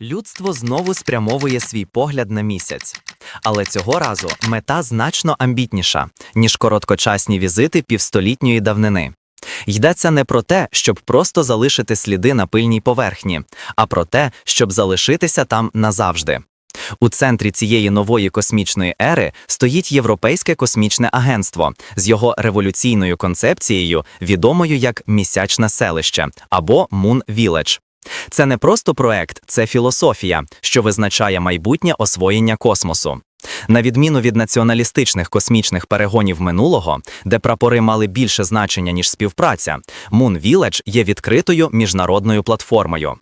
Людство знову спрямовує свій погляд на місяць. Але цього разу мета значно амбітніша, ніж короткочасні візити півстолітньої давнини. Йдеться не про те, щоб просто залишити сліди на пильній поверхні, а про те, щоб залишитися там назавжди. У центрі цієї нової космічної ери стоїть Європейське космічне агентство з його революційною концепцією, відомою як місячне селище або Moon Village. Це не просто проект, це філософія, що визначає майбутнє освоєння космосу. На відміну від націоналістичних космічних перегонів минулого, де прапори мали більше значення ніж співпраця, Moon Village є відкритою міжнародною платформою.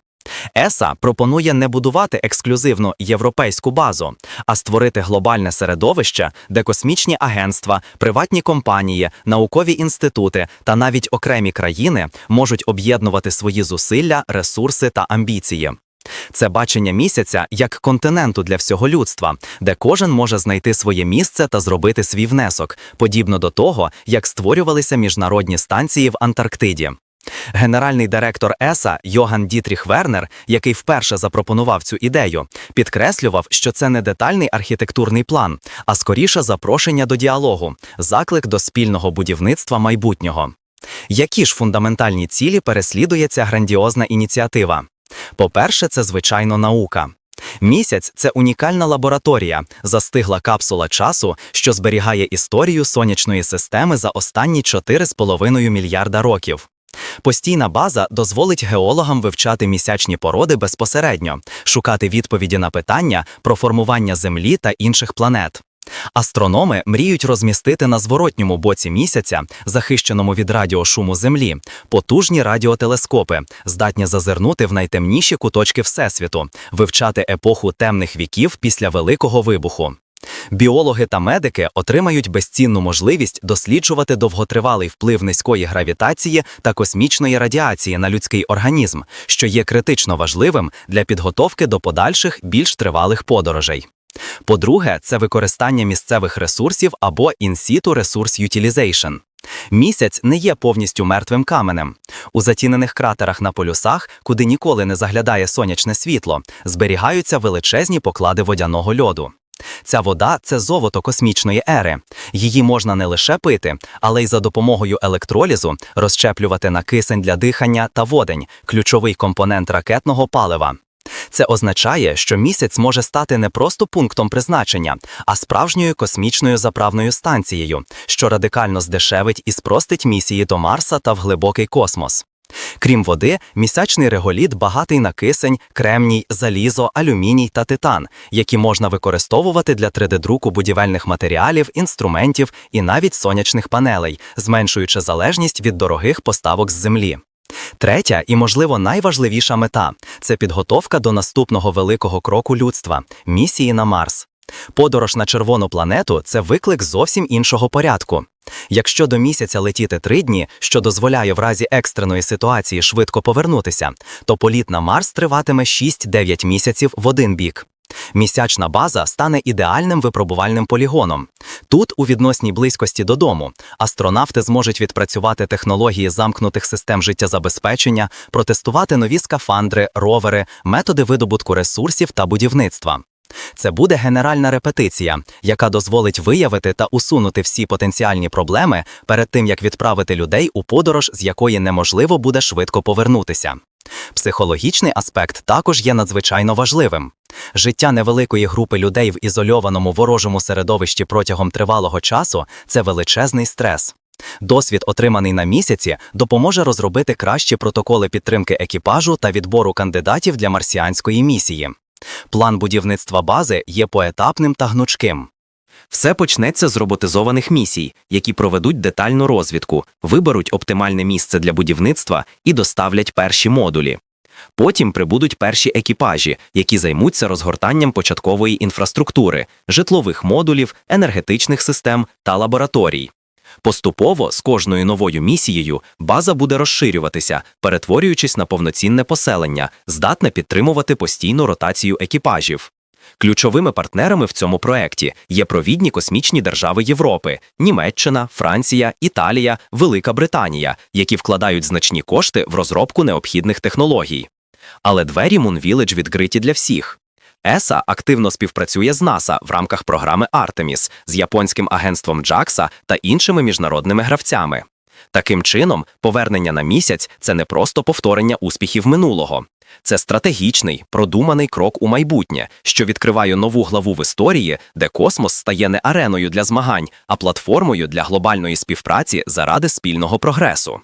ЕСА пропонує не будувати ексклюзивну європейську базу, а створити глобальне середовище, де космічні агентства, приватні компанії, наукові інститути та навіть окремі країни можуть об'єднувати свої зусилля, ресурси та амбіції. Це бачення місяця як континенту для всього людства, де кожен може знайти своє місце та зробити свій внесок, подібно до того, як створювалися міжнародні станції в Антарктиді. Генеральний директор ЕСА Йоган Дітріх Вернер, який вперше запропонував цю ідею, підкреслював, що це не детальний архітектурний план, а скоріше запрошення до діалогу, заклик до спільного будівництва майбутнього. Які ж фундаментальні цілі переслідує ця грандіозна ініціатива? По-перше, це звичайно наука. Місяць це унікальна лабораторія, застигла капсула часу, що зберігає історію сонячної системи за останні 4,5 мільярда років. Постійна база дозволить геологам вивчати місячні породи безпосередньо, шукати відповіді на питання про формування Землі та інших планет. Астрономи мріють розмістити на зворотньому боці місяця, захищеному від радіошуму Землі, потужні радіотелескопи, здатні зазирнути в найтемніші куточки Всесвіту, вивчати епоху темних віків після Великого вибуху. Біологи та медики отримають безцінну можливість досліджувати довготривалий вплив низької гравітації та космічної радіації на людський організм, що є критично важливим для підготовки до подальших більш тривалих подорожей. По-друге, це використання місцевих ресурсів або in-situ resource utilization. Місяць не є повністю мертвим каменем. У затінених кратерах на полюсах, куди ніколи не заглядає сонячне світло, зберігаються величезні поклади водяного льоду. Ця вода це золото космічної ери. Її можна не лише пити, але й за допомогою електролізу розщеплювати на кисень для дихання та водень, ключовий компонент ракетного палива. Це означає, що місяць може стати не просто пунктом призначення, а справжньою космічною заправною станцією, що радикально здешевить і спростить місії до Марса та в глибокий космос. Крім води, місячний реголіт багатий на кисень, кремній, залізо, алюміній та титан, які можна використовувати для 3D-друку будівельних матеріалів, інструментів і навіть сонячних панелей, зменшуючи залежність від дорогих поставок з землі. Третя і, можливо, найважливіша мета це підготовка до наступного великого кроку людства місії на Марс. Подорож на червону планету це виклик зовсім іншого порядку. Якщо до місяця летіти три дні, що дозволяє в разі екстреної ситуації швидко повернутися, то політ на Марс триватиме 6-9 місяців в один бік. Місячна база стане ідеальним випробувальним полігоном. Тут, у відносній близькості додому, астронавти зможуть відпрацювати технології замкнутих систем життєзабезпечення, протестувати нові скафандри, ровери, методи видобутку ресурсів та будівництва. Це буде генеральна репетиція, яка дозволить виявити та усунути всі потенціальні проблеми перед тим, як відправити людей у подорож, з якої неможливо буде швидко повернутися. Психологічний аспект також є надзвичайно важливим. Життя невеликої групи людей в ізольованому ворожому середовищі протягом тривалого часу це величезний стрес. Досвід, отриманий на місяці, допоможе розробити кращі протоколи підтримки екіпажу та відбору кандидатів для марсіанської місії. План будівництва бази є поетапним та гнучким. Все почнеться з роботизованих місій, які проведуть детальну розвідку, виберуть оптимальне місце для будівництва і доставлять перші модулі. Потім прибудуть перші екіпажі, які займуться розгортанням початкової інфраструктури, житлових модулів, енергетичних систем та лабораторій. Поступово з кожною новою місією база буде розширюватися, перетворюючись на повноцінне поселення, здатне підтримувати постійну ротацію екіпажів. Ключовими партнерами в цьому проекті є провідні космічні держави Європи: Німеччина, Франція, Італія, Велика Британія, які вкладають значні кошти в розробку необхідних технологій. Але двері Village відкриті для всіх. ESA активно співпрацює з НАСА в рамках програми Artemis, з японським агентством JAXA та іншими міжнародними гравцями. Таким чином, повернення на місяць це не просто повторення успіхів минулого. Це стратегічний, продуманий крок у майбутнє, що відкриває нову главу в історії, де космос стає не ареною для змагань, а платформою для глобальної співпраці заради спільного прогресу.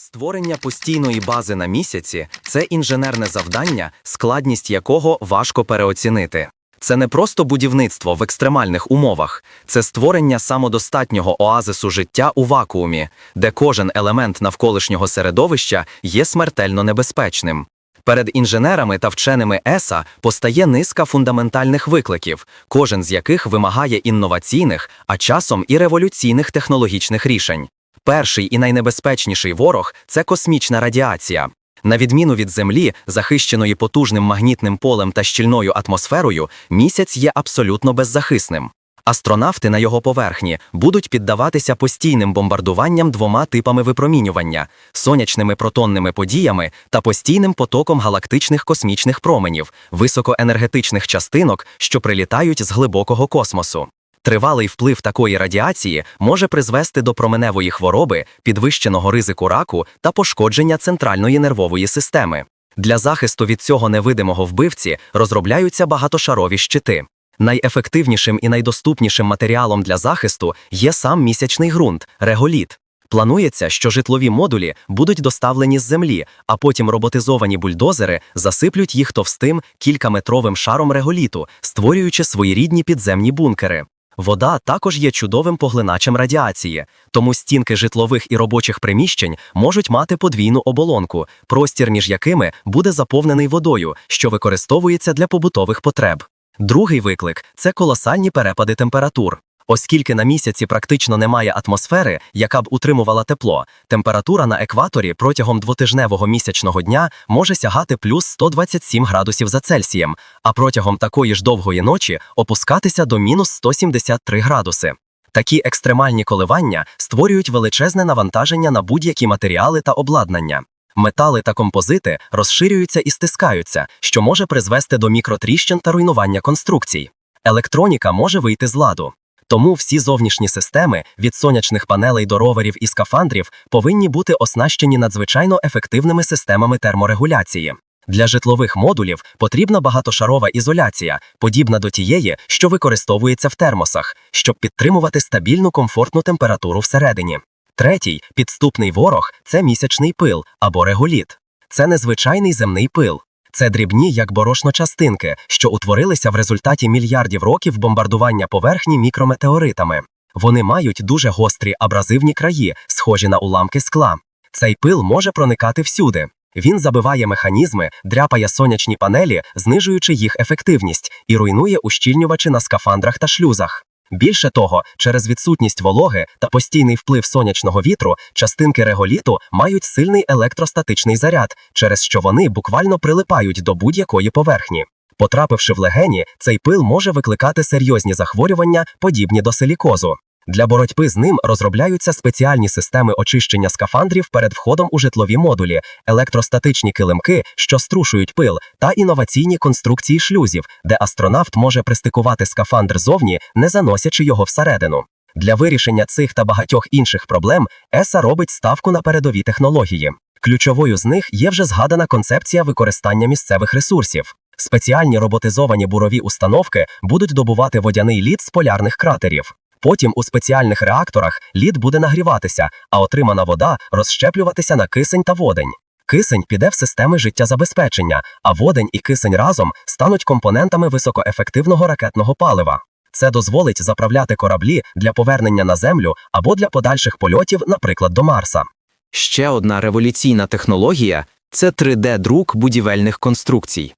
Створення постійної бази на місяці це інженерне завдання, складність якого важко переоцінити. Це не просто будівництво в екстремальних умовах, це створення самодостатнього оазису життя у вакуумі, де кожен елемент навколишнього середовища є смертельно небезпечним. Перед інженерами та вченими ЕСА постає низка фундаментальних викликів, кожен з яких вимагає інноваційних, а часом і революційних технологічних рішень. Перший і найнебезпечніший ворог це космічна радіація. На відміну від Землі, захищеної потужним магнітним полем та щільною атмосферою, місяць є абсолютно беззахисним. Астронавти на його поверхні будуть піддаватися постійним бомбардуванням двома типами випромінювання сонячними протонними подіями та постійним потоком галактичних космічних променів, високоенергетичних частинок, що прилітають з глибокого космосу. Тривалий вплив такої радіації може призвести до променевої хвороби, підвищеного ризику раку та пошкодження центральної нервової системи. Для захисту від цього невидимого вбивці розробляються багатошарові щити. Найефективнішим і найдоступнішим матеріалом для захисту є сам місячний ґрунт реголіт. Планується, що житлові модулі будуть доставлені з землі, а потім роботизовані бульдозери засиплють їх товстим кількаметровим шаром реголіту, створюючи своєрідні підземні бункери. Вода також є чудовим поглиначем радіації, тому стінки житлових і робочих приміщень можуть мати подвійну оболонку, простір між якими буде заповнений водою, що використовується для побутових потреб. Другий виклик це колосальні перепади температур. Оскільки на місяці практично немає атмосфери, яка б утримувала тепло, температура на екваторі протягом двотижневого місячного дня може сягати плюс 127 градусів за Цельсієм, а протягом такої ж довгої ночі опускатися до мінус 173 градуси. Такі екстремальні коливання створюють величезне навантаження на будь-які матеріали та обладнання. Метали та композити розширюються і стискаються, що може призвести до мікротріщин та руйнування конструкцій. Електроніка може вийти з ладу. Тому всі зовнішні системи від сонячних панелей до роверів і скафандрів повинні бути оснащені надзвичайно ефективними системами терморегуляції. Для житлових модулів потрібна багатошарова ізоляція, подібна до тієї, що використовується в термосах, щоб підтримувати стабільну комфортну температуру всередині. Третій підступний ворог це місячний пил або реголіт. Це незвичайний земний пил. Це дрібні, як борошно частинки, що утворилися в результаті мільярдів років бомбардування поверхні мікрометеоритами. Вони мають дуже гострі абразивні краї, схожі на уламки скла. Цей пил може проникати всюди. Він забиває механізми, дряпає сонячні панелі, знижуючи їх ефективність, і руйнує ущільнювачі на скафандрах та шлюзах. Більше того, через відсутність вологи та постійний вплив сонячного вітру, частинки реголіту мають сильний електростатичний заряд, через що вони буквально прилипають до будь-якої поверхні. Потрапивши в легені, цей пил може викликати серйозні захворювання, подібні до силікозу. Для боротьби з ним розробляються спеціальні системи очищення скафандрів перед входом у житлові модулі, електростатичні килимки, що струшують пил, та інноваційні конструкції шлюзів, де астронавт може пристикувати скафандр зовні, не заносячи його всередину. Для вирішення цих та багатьох інших проблем ЕСА робить ставку на передові технології. Ключовою з них є вже згадана концепція використання місцевих ресурсів. Спеціальні роботизовані бурові установки будуть добувати водяний лід з полярних кратерів. Потім у спеціальних реакторах лід буде нагріватися, а отримана вода розщеплюватися на кисень та водень. Кисень піде в системи життєзабезпечення, а водень і кисень разом стануть компонентами високоефективного ракетного палива. Це дозволить заправляти кораблі для повернення на землю або для подальших польотів, наприклад, до Марса. Ще одна революційна технологія це 3D-друк будівельних конструкцій.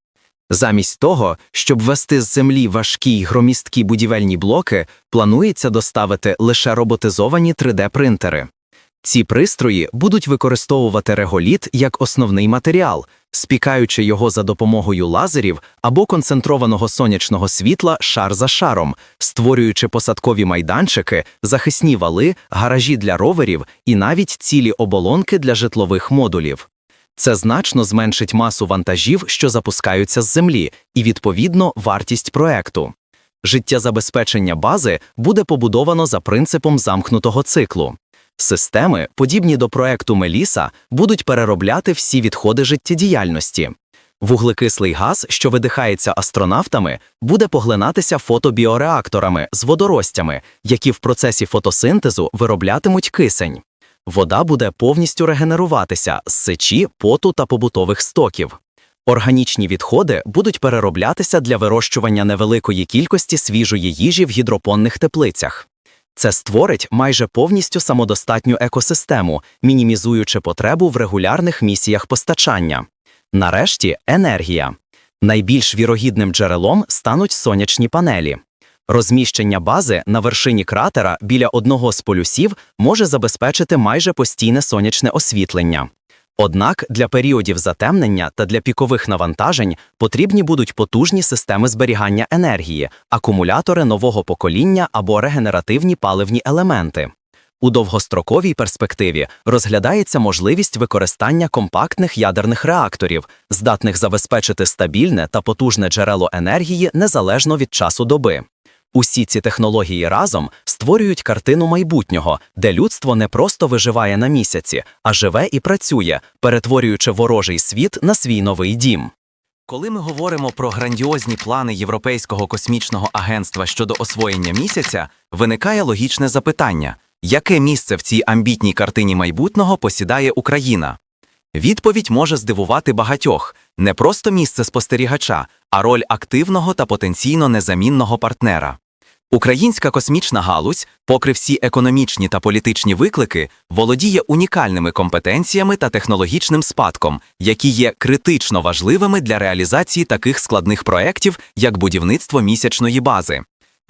Замість того, щоб вести з землі важкі й громісткі будівельні блоки, планується доставити лише роботизовані 3D-принтери. Ці пристрої будуть використовувати реголіт як основний матеріал, спікаючи його за допомогою лазерів або концентрованого сонячного світла шар за шаром, створюючи посадкові майданчики, захисні вали, гаражі для роверів і навіть цілі оболонки для житлових модулів. Це значно зменшить масу вантажів, що запускаються з землі, і відповідно вартість проекту. Життєзабезпечення бази буде побудовано за принципом замкнутого циклу. Системи, подібні до проекту Меліса, будуть переробляти всі відходи життєдіяльності. Вуглекислий газ, що видихається астронавтами, буде поглинатися фотобіореакторами з водоростями, які в процесі фотосинтезу вироблятимуть кисень. Вода буде повністю регенеруватися з сечі, поту та побутових стоків. Органічні відходи будуть перероблятися для вирощування невеликої кількості свіжої їжі в гідропонних теплицях. Це створить майже повністю самодостатню екосистему, мінімізуючи потребу в регулярних місіях постачання. Нарешті енергія. Найбільш вірогідним джерелом стануть сонячні панелі. Розміщення бази на вершині кратера біля одного з полюсів може забезпечити майже постійне сонячне освітлення. Однак для періодів затемнення та для пікових навантажень потрібні будуть потужні системи зберігання енергії, акумулятори нового покоління або регенеративні паливні елементи. У довгостроковій перспективі розглядається можливість використання компактних ядерних реакторів, здатних забезпечити стабільне та потужне джерело енергії незалежно від часу доби. Усі ці технології разом створюють картину майбутнього, де людство не просто виживає на місяці, а живе і працює, перетворюючи ворожий світ на свій новий дім. Коли ми говоримо про грандіозні плани Європейського космічного агентства щодо освоєння місяця, виникає логічне запитання: яке місце в цій амбітній картині майбутнього посідає Україна? Відповідь може здивувати багатьох не просто місце спостерігача, а роль активного та потенційно незамінного партнера. Українська космічна галузь, попри всі економічні та політичні виклики, володіє унікальними компетенціями та технологічним спадком, які є критично важливими для реалізації таких складних проєктів, як будівництво місячної бази.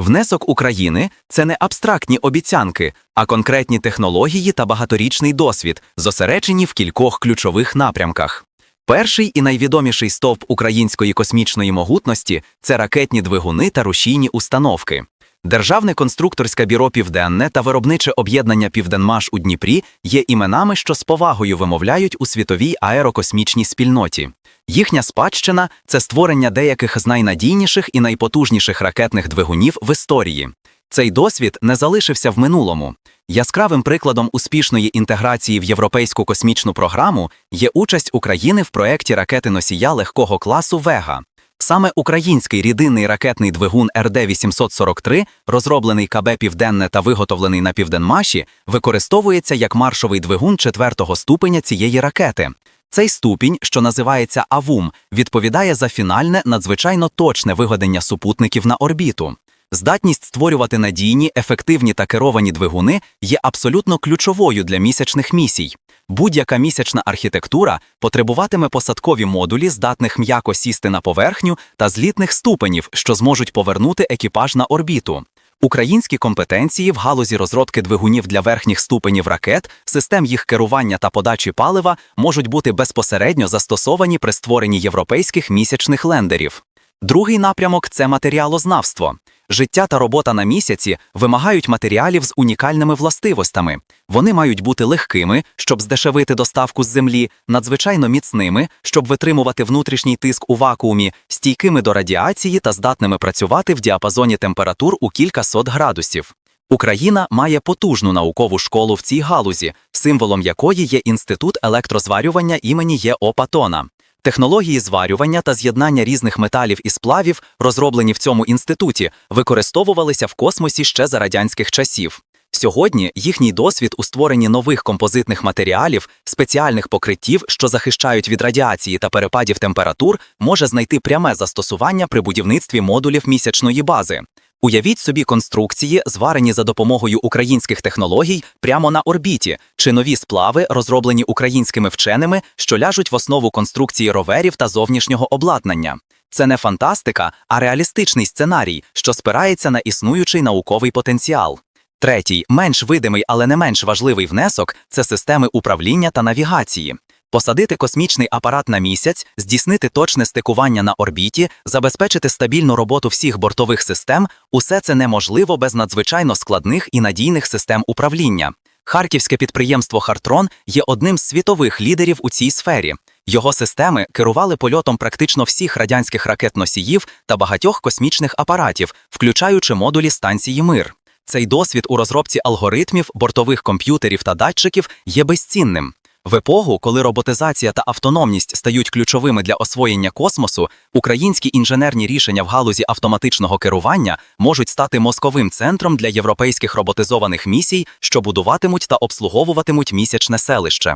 Внесок України це не абстрактні обіцянки, а конкретні технології та багаторічний досвід, зосереджені в кількох ключових напрямках. Перший і найвідоміший стовп української космічної могутності це ракетні двигуни та рушійні установки. Державне конструкторське бюро Південне та виробниче об'єднання Південмаш у Дніпрі є іменами, що з повагою вимовляють у світовій аерокосмічній спільноті. Їхня спадщина це створення деяких з найнадійніших і найпотужніших ракетних двигунів в історії. Цей досвід не залишився в минулому. Яскравим прикладом успішної інтеграції в європейську космічну програму є участь України в проєкті ракети носія легкого класу Вега. Саме український рідинний ракетний двигун РД-843, розроблений КБ Південне та виготовлений на Південмаші, використовується як маршовий двигун четвертого ступеня цієї ракети. Цей ступінь, що називається АВУМ, відповідає за фінальне надзвичайно точне виведення супутників на орбіту. Здатність створювати надійні, ефективні та керовані двигуни є абсолютно ключовою для місячних місій. Будь-яка місячна архітектура потребуватиме посадкові модулі, здатних м'яко сісти на поверхню та злітних ступенів, що зможуть повернути екіпаж на орбіту. Українські компетенції в галузі розробки двигунів для верхніх ступенів ракет, систем їх керування та подачі палива можуть бути безпосередньо застосовані при створенні європейських місячних лендерів. Другий напрямок це матеріалознавство. Життя та робота на місяці вимагають матеріалів з унікальними властивостями. Вони мають бути легкими, щоб здешевити доставку з землі, надзвичайно міцними, щоб витримувати внутрішній тиск у вакуумі, стійкими до радіації та здатними працювати в діапазоні температур у кількасот градусів. Україна має потужну наукову школу в цій галузі, символом якої є інститут електрозварювання імені Є.О. Патона. Технології зварювання та з'єднання різних металів і сплавів, розроблені в цьому інституті, використовувалися в космосі ще за радянських часів. Сьогодні їхній досвід у створенні нових композитних матеріалів, спеціальних покриттів, що захищають від радіації та перепадів температур, може знайти пряме застосування при будівництві модулів місячної бази. Уявіть собі конструкції, зварені за допомогою українських технологій прямо на орбіті, чи нові сплави, розроблені українськими вченими, що ляжуть в основу конструкції роверів та зовнішнього обладнання. Це не фантастика, а реалістичний сценарій, що спирається на існуючий науковий потенціал. Третій, менш видимий, але не менш важливий внесок це системи управління та навігації. Посадити космічний апарат на місяць, здійснити точне стикування на орбіті, забезпечити стабільну роботу всіх бортових систем усе це неможливо без надзвичайно складних і надійних систем управління. Харківське підприємство Хартрон є одним з світових лідерів у цій сфері. Його системи керували польотом практично всіх радянських ракет-носіїв та багатьох космічних апаратів, включаючи модулі станції Мир. Цей досвід у розробці алгоритмів, бортових комп'ютерів та датчиків є безцінним. В епоху, коли роботизація та автономність стають ключовими для освоєння космосу, українські інженерні рішення в галузі автоматичного керування можуть стати мозковим центром для європейських роботизованих місій, що будуватимуть та обслуговуватимуть місячне селище.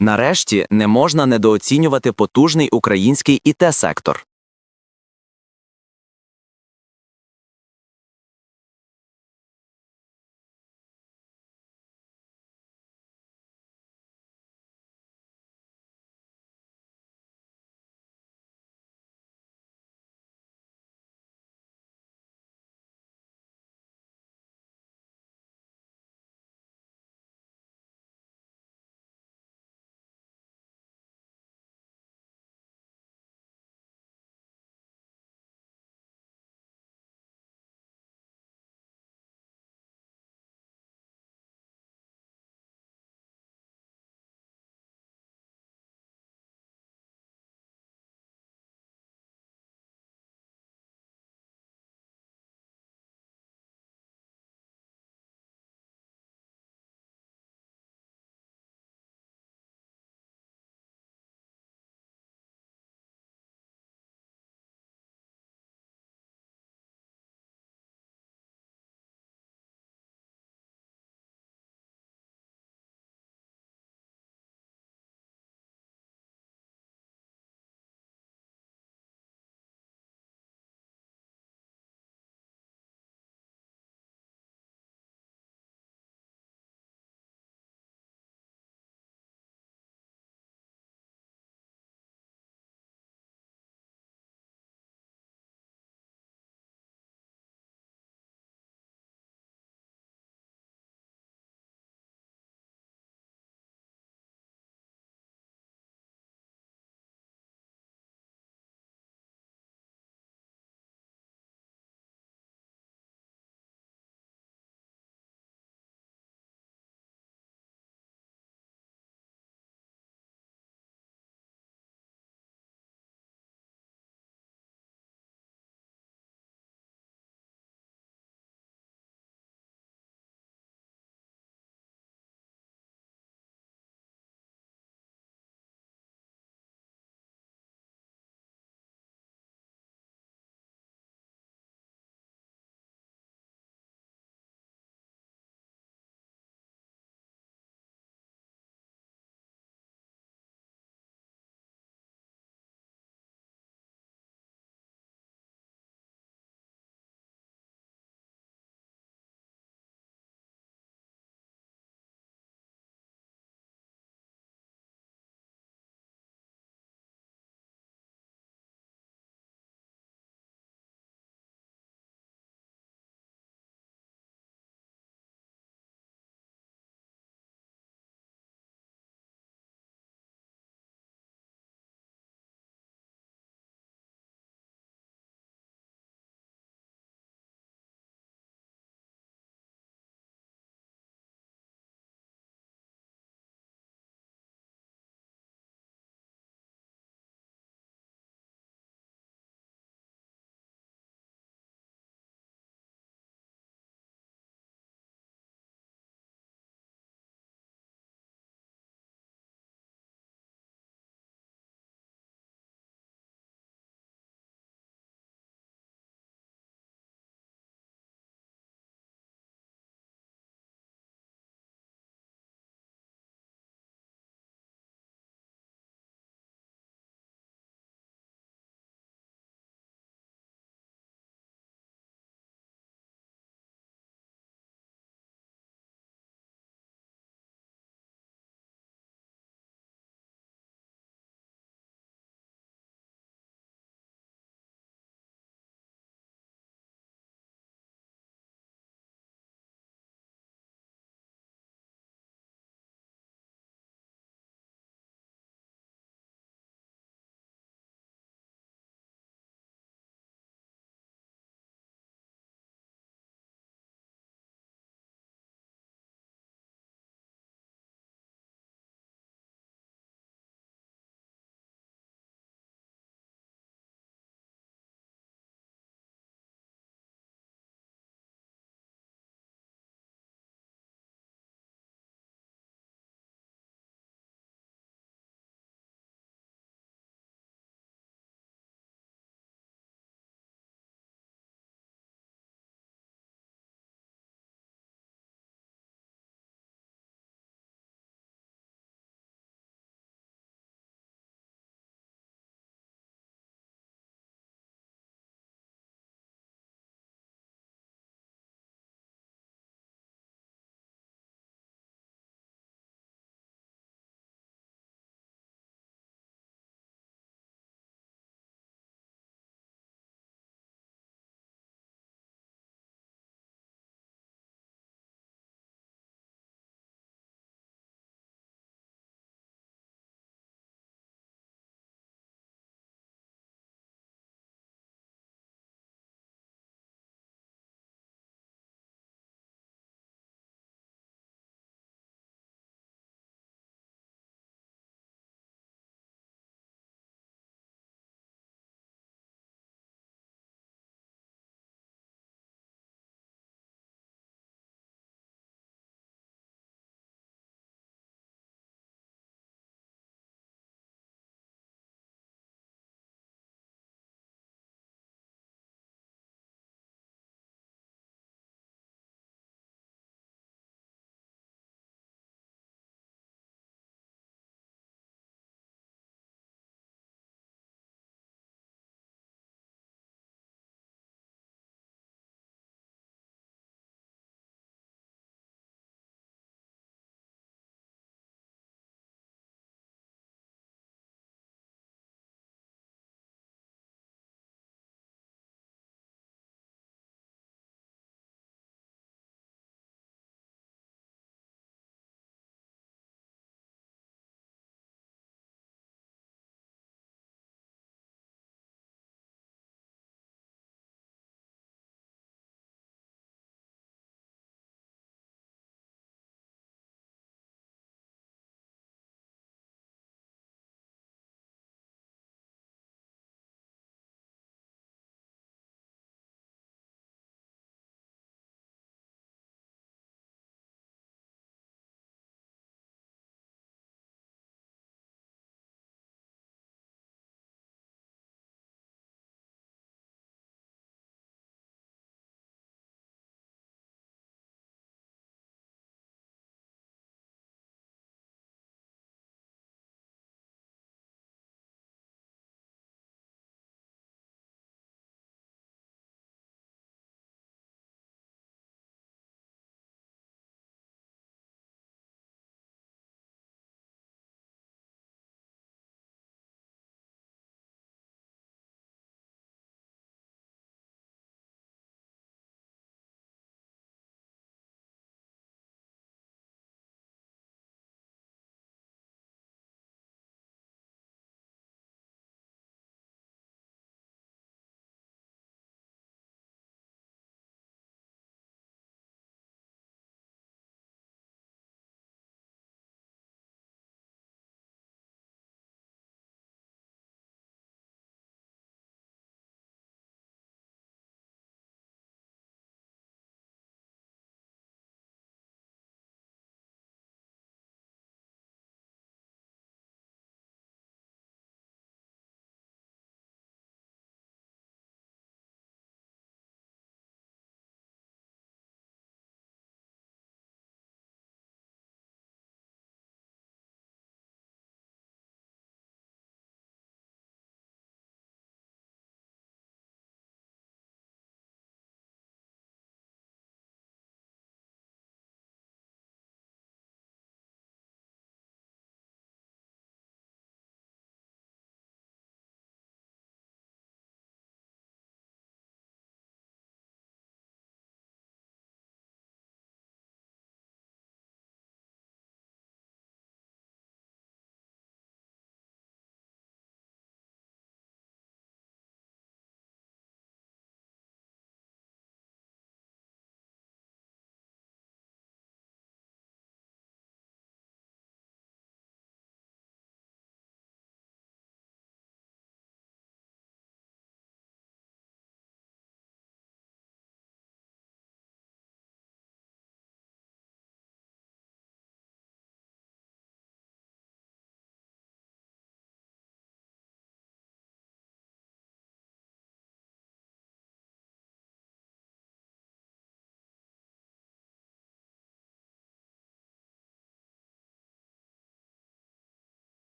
Нарешті не можна недооцінювати потужний український ІТ-сектор.